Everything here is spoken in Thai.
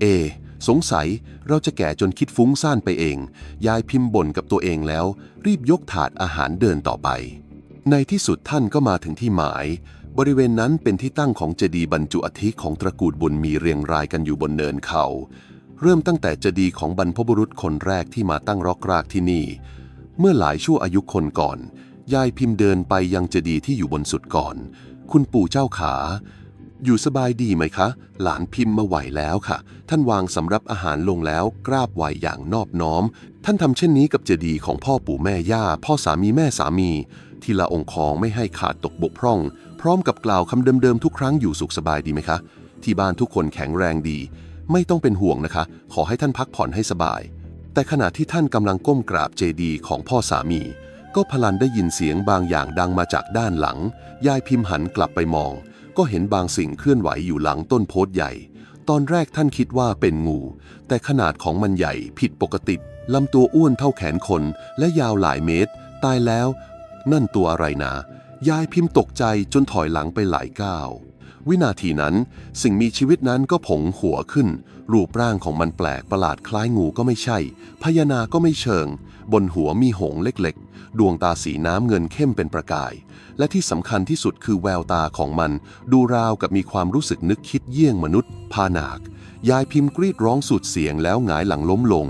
เอ สงสัยเราจะแก่จนคิดฟุ้งซ่านไปเอง ยายพิมพ์บ่นกับตัวเองแล้ว รีบยกถาดอาหารเดินต่อไป ในที่สุดท่านก็มาถึงที่หมาย บริเวณนั้นเป็นที่ตั้งของเจดีย์บรรจุอัฐิของตระกูลบุญมีเรียงรายกันอยู่บนเนินเขา เริ่มตั้งแต่เจดีย์ของบรรพบุรุษคนแรกที่มาตั้งรกรากที่นี่ เมื่อหลายชั่วอายุคนก่อน ยายพิมพ์เดินไปยังเจดีย์ที่อยู่บนสุดก่อน คุณปู่เจ้าขา อยู่สบายดีไหมคะ หลานพิมพ์มาไหวแล้วค่ะ ท่านวางสำรับอาหารลงแล้ว กราบไหวอย่างนอบน้อม ท่านทำเช่นนี้กับเจดีย์ของพ่อปู่แม่ย่า พ่อสามีแม่สามี ที่ละองค์ของไม่ให้ขาดตกบกพร่อง พร้อมกับกล่าวคำเดิมๆทุกครั้งอยู่สุขสบายดีไหมคะ ที่บ้านทุกคนแข็งแรงดี ไม่ต้องเป็นห่วงนะคะ ขอให้ท่านพักผ่อนให้สบาย แต่ขณะที่ท่านกำลังก้มกราบเจดีย์ของพ่อสามี ก็พลันได้ยินเสียงบางอย่างดังมาจากด้านหลัง ยายพิมพ์หันกลับไปมอง ก็เห็นบางสิ่งเคลื่อนไหวอยู่หลังต้นโพธิ์ใหญ่ ตอนแรกท่านคิดว่าเป็นงู แต่ขนาดของมันใหญ่ผิดปกติลำตัวอ้วนเท่าแขนคน และยาวหลายเมตร ตายแล้ว นั่นตัวอะไรนะ ยายพิมพ์ตกใจจนถอยหลังไปหลายก้าว วินาทีนั้นสิ่งมีชีวิตนั้นก็ผงหัวขึ้น รูปร่างของมันแปลกประหลาดคล้ายงูก็ไม่ใช่ พญานาคก็ไม่เชิง บนหัวมีหงส์เล็กๆ ดวงตาสีน้ำเงินเข้มเป็นประกาย และที่สำคัญที่สุดคือแววตาของมัน ดูราวกับมีความรู้สึกนึกคิดเยี่ยงมนุษย์ พานาค ยายพิมพ์กรีดร้องสุดเสียงแล้วหงายหลังล้มลง